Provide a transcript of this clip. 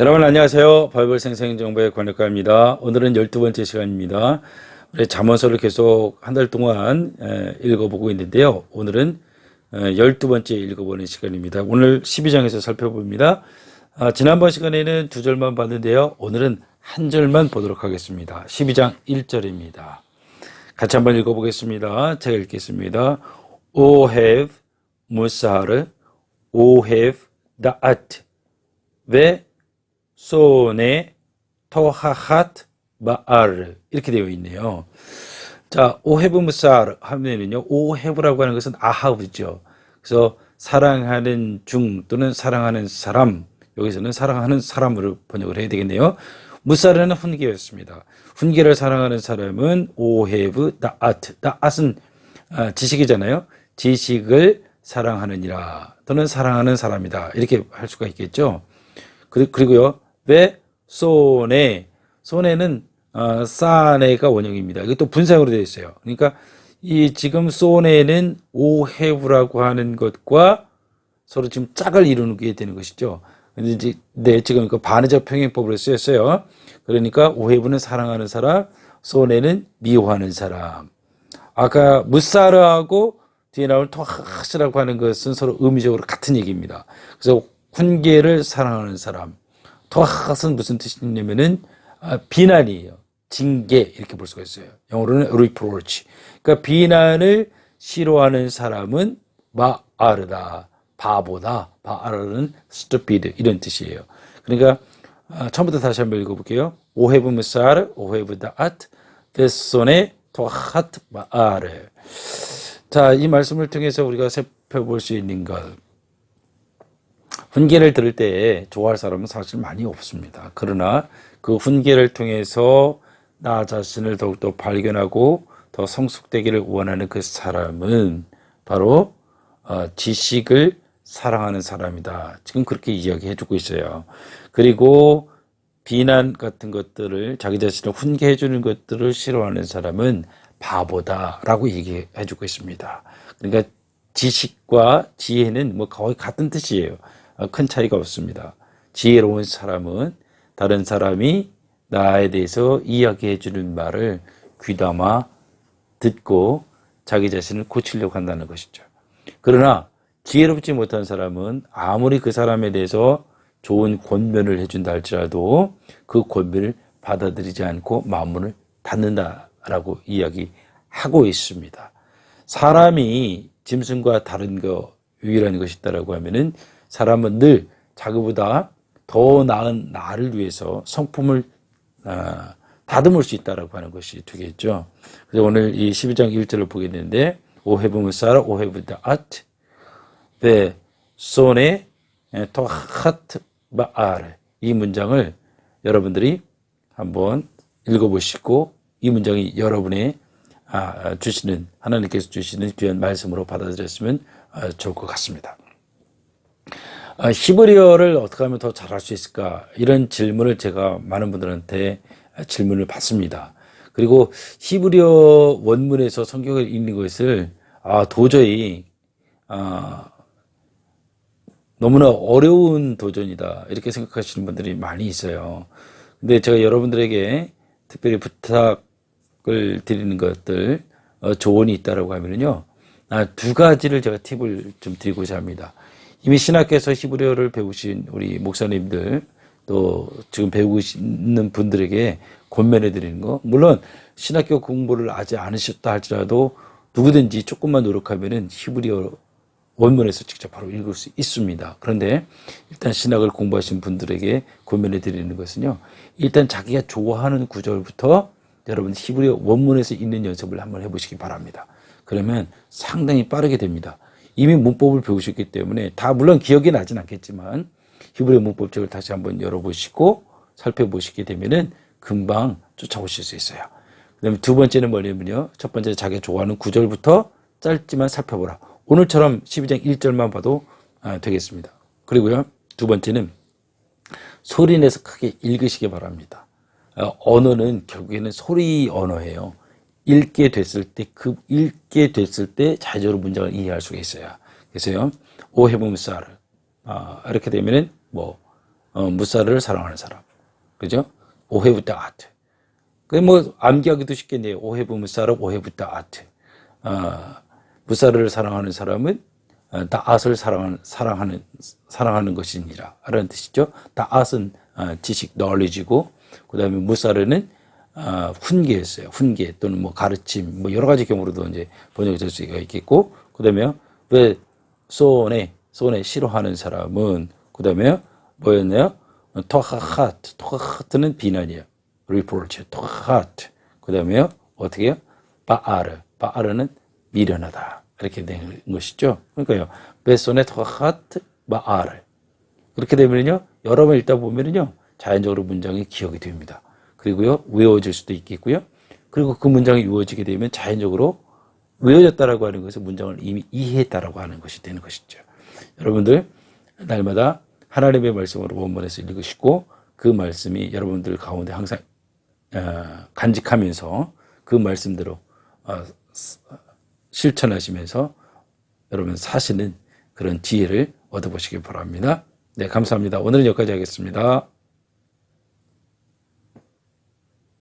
여러분 안녕하세요. 바이블 생생정보의 권혁가입니다. 오늘은 12번째 시간입니다. 우리 잠언서를 계속 한 달 동안 에, 읽어보고 있는데요. 오늘은 에, 12번째 읽어보는 시간입니다. 오늘 12장에서 살펴봅니다. 아, 지난번 시간에는 두 절만 봤는데요. 오늘은 한 절만 보도록 하겠습니다. 12장 1절입니다. 같이 한번 읽어보겠습니다. 제가 읽겠습니다. O have musar, O have da'at. 왜 소네 토하핫 마알 이렇게 되어 있네요. 자, 오헤브 무사르 하면은요. 오헤브라고 하는 것은 아하브죠. 그래서 사랑하는 중 또는 사랑하는 사람 여기서는 사랑하는 사람으로 번역을 해야 되겠네요. 무사르는 훈계였습니다. 훈계를 사랑하는 사람은 오헤브 다아트. 다앗은 아, 지식이잖아요. 지식을 사랑하느니라 또는 사랑하는 사람이다. 이렇게 할 수가 있겠죠. 그리- 그리고요. 왜 소네 소네는 어, 사네가 원형입니다. 또 분사형으로 되어 있어요. 그러니까 이 지금 소네는 오해브라고 하는 것과 서로 지금 짝을 이루게 되는 것이죠. 근데 이제 네, 지금 그 반의적 평행법으로 쓰였어요. 그러니까 오해브는 사랑하는 사람, 소네는 미워하는 사람. 아까 무사르하고 뒤에 나올 토하스라고 하는 것은 서로 의미적으로 같은 얘기입니다. 그래서 훈계를 사랑하는 사람. 토하스는 무슨 뜻이냐면은 아, 비난이에요. 징계 이렇게 볼 수가 있어요. 영어로는 reproach. 그러니까 비난을 싫어하는 사람은 마아르다. 바보다. 바아르는 stupid 이런 뜻이에요. 그러니까 아, 처음부터 다시 한번 읽어볼게요. 오헤브 무사르, 오헤브 다앗, 데손의 토핫 마아르. 자, 이 말씀을 통해서 우리가 살펴볼 수 있는 것. 훈계를 들을 때 좋아할 사람은 사실 많이 없습니다. 그러나 그 훈계를 통해서 나 자신을 더욱더 발견하고 더 성숙되기를 원하는 그 사람은 바로 어, 지식을 사랑하는 사람이다. 지금 그렇게 이야기해 주고 있어요. 그리고 비난 같은 것들을 자기 자신을 훈계해 주는 것들을 싫어하는 사람은 바보다라고 얘기해 주고 있습니다. 그러니까 지식과 지혜는 뭐 거의 같은 뜻이에요. 어, 큰 차이가 없습니다. 지혜로운 사람은 다른 사람이 나에 대해서 이야기해 주는 말을 귀담아 듣고 자기 자신을 고치려고 한다는 것이죠. 그러나 지혜롭지 못한 사람은 아무리 그 사람에 대해서 좋은 권면을 해준다 할지라도 그 권면을 받아들이지 않고 마음문을 닫는다라고 이야기하고 있습니다. 사람이 짐승과 다른 거 유일한 것이 있다라고 하면은 사람은 늘 자기보다 더 나은 나를 위해서 성품을 아, 다듬을 수 있다라고 하는 것이 되겠죠. 그래서 오늘 이 12장 1절을 보게 되는데 오해브무 사라 오해브다 아트 네 손에 토하트 바알 이 문장을 여러분들이 한번 읽어보시고 이 문장이 여러분의 아, 주시는 하나님께서 주시는 귀한 말씀으로 받아들였으면 아, 좋을 것 같습니다. 아, 히브리어를 어떻게 하면 더 잘할 수 있을까? 이런 질문을 제가 많은 분들한테 질문을 받습니다. 그리고 히브리어 원문에서 성경을 읽는 것을 아, 도저히 아, 너무나 어려운 도전이다. 이렇게 생각하시는 분들이 많이 있어요. 근데 제가 여러분들에게 특별히 부탁을 드리는 것들, 어, 조언이 있다라고 하면은요, 아, 두 가지를 제가 팁을 좀 드리고자 합니다. 이미 신학교에서 히브리어를 배우신 우리 목사님들, 또 지금 배우고 있는 분들에게 권면해 드리는 거. 물론 신학교 공부를 아직 안 하셨다 할지라도 누구든지 조금만 노력하면은 히브리어 원문에서 직접 바로 읽을 수 있습니다. 그런데 일단 신학을 공부하신 분들에게 권면해 드리는 것은요. 일단 자기가 좋아하는 구절부터 여러분 히브리어 원문에서 읽는 연습을 한번 해보시기 바랍니다. 그러면 상당히 빠르게 됩니다. 이미 문법을 배우셨기 때문에 다 물론 기억이 나진 않겠지만 히브리어 문법책을 다시 한번 열어보시고 살펴보시게 되면은 금방 쫓아오실 수 있어요. 그다음에 두 번째는 뭐냐면요. 첫 번째 자기가 좋아하는 구절부터 짧지만 살펴보라. 오늘처럼 12장 1절만 봐도 아, 되겠습니다. 그리고요. 두 번째는 소리 내서 크게 읽으시기 바랍니다. 어, 언어는 결국에는 소리 언어예요. 읽게 됐을 때, 그 읽게 됐을 때 자연적으로 문장을 이해할 수가 있어요. 그래서요, 오해범사를 아, 이렇게 되면은 뭐 어, 무사를 사랑하는 사람. 그죠? 오해부터 아트. 그뭐 암기하기도 쉽겠네요. 오해부 무사를 오해부터 아트. 어, 무사를 사랑하는 사람은 어, 다앗을 사랑하는 사랑하는 사랑하는 것이니라. 라는 뜻이죠. 다앗은 어, 지식, 널리지고 그 다음에 무사르는 어, 훈계였어요. 훈계 또는 뭐 가르침, 뭐 여러 가지 경우로도 이제 번역이 될 수가 있겠고, 그다음에 왜 소원에 소원에 싫어하는 사람은 그다음에 뭐였나요? 토하하트, 토하하트는 비난이에요. 리포르츠, 토하하트. 그다음에 어떻게요? 바아르, 바아르는 미련하다 이렇게 된 것이죠. 그러니까요, 베손에 토하하트 바아르. 그렇게 되면요, 여러 번 읽다 보면요, 자연적으로 문장이 기억이 됩니다. 그리고요, 외워질 수도 있겠고요. 그리고 그 문장이 외워지게 되면 자연적으로 외워졌다라고 하는 것은 문장을 이미 이해했다라고 하는 것이 되는 것이죠. 여러분들, 날마다 하나님의 말씀으로 원문에서 읽으시고, 그 말씀이 여러분들 가운데 항상 어, 간직하면서 그 말씀대로 어, 실천하시면서 여러분 사시는 그런 지혜를 얻어보시기 바랍니다. 네, 감사합니다. 오늘은 여기까지 하겠습니다.